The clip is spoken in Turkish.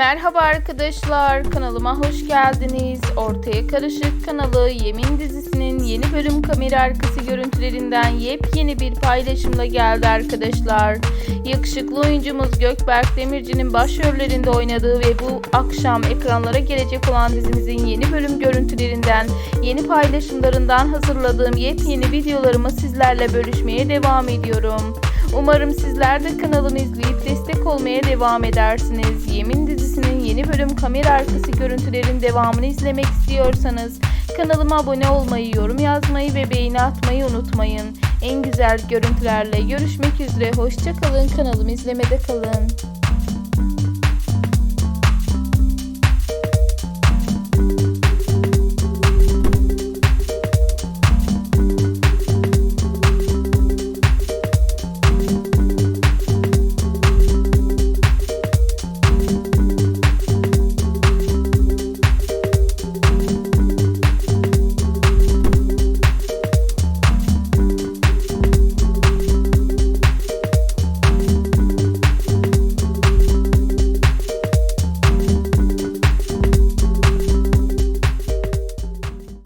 Merhaba arkadaşlar, kanalıma hoş geldiniz. Ortaya Karışık kanalı Yemin dizisinin yeni bölüm kamera arkası görüntülerinden yepyeni bir paylaşımla geldi arkadaşlar. Yakışıklı oyuncumuz Gökberk Demirci'nin başrollerinde oynadığı ve bu akşam ekranlara gelecek olan dizimizin yeni bölüm görüntülerinden, yeni paylaşımlarından hazırladığım yepyeni videolarımı sizlerle bölüşmeye devam ediyorum. Umarım sizler de kanalımı izleyip destek olmaya devam edersiniz. Yemin bölüm kamera arkası görüntülerin devamını izlemek istiyorsanız kanalıma abone olmayı, yorum yazmayı ve beğeni atmayı unutmayın. En güzel görüntülerle görüşmek üzere. Hoşçakalın. Kanalımı izlemede kalın.